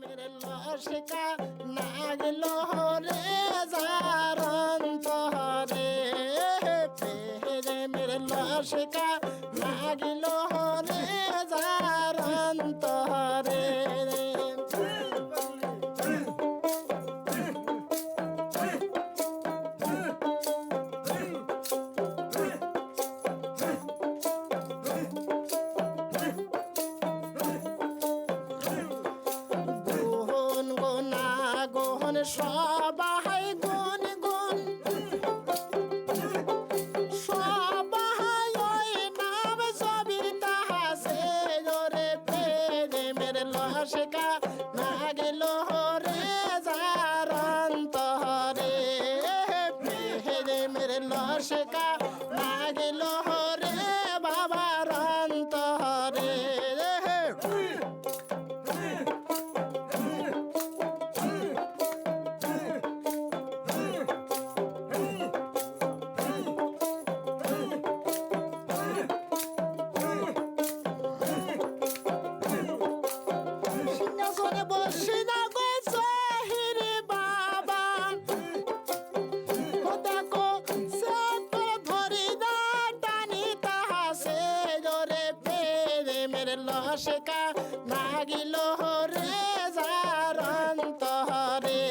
মেরে লসকা নাগল রে জারন্ত রে পেরে মেরে লসকা নাগল রে জারন্ত সবাই গুন গুন। সবাই ওই নাম সবির তাহাসে জোরে পেরে মেরে লসকা নাগিল রে জারন্ত রে পেরে মেরে মেরে নাগিল রে জারন্ত রে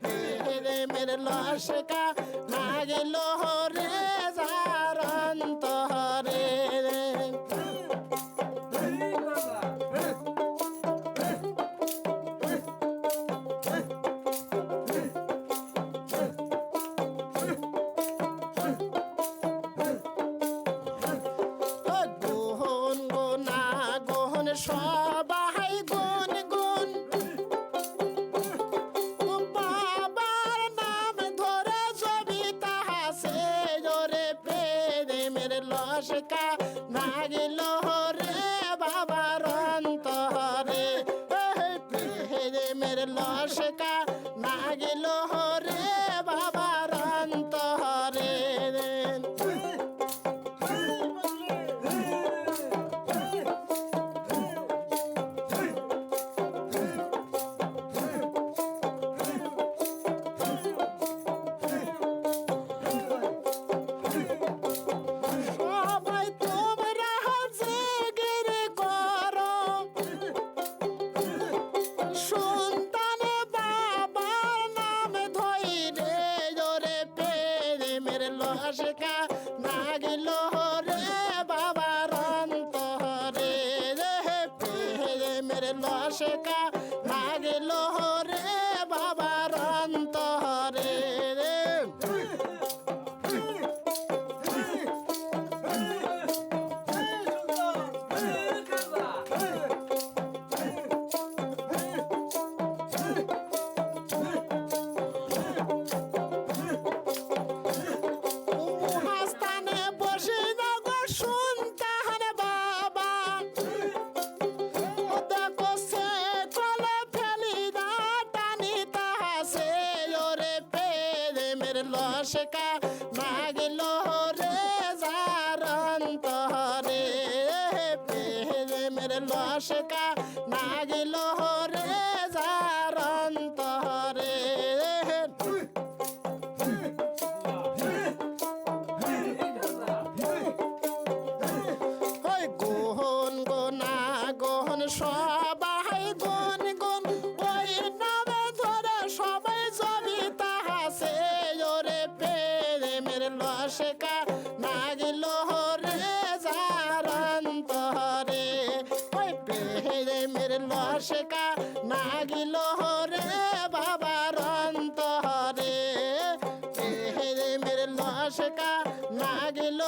পেরে মেরে লসকা নাগিল সবাই গুন গুন। বাবার নাম ধরে ছবি তাহাসে, জোরে পেরে মেরে লসকা নাগিল রে বাবার অন্তরে। পেরে মেরে লসকা নাগিল রে বাবার মেরে লসকা নাগিল রে বাবার অন্তরে রে মেরে লসকা নাগিল রে। পেরে মেরে লসকা নাগিল রে জারন্ত রে পেরে মেরে নাগিল রে জারন্ত রে ওই গোহন গোনা গোহন সবাই পেরে মেরে লসকা নাগিল রে জারন্ত রে ওই পেরে মেরে লসকা নাগিল রে বাবার অন্তরে। পেরে মেরে লসকা নাগিল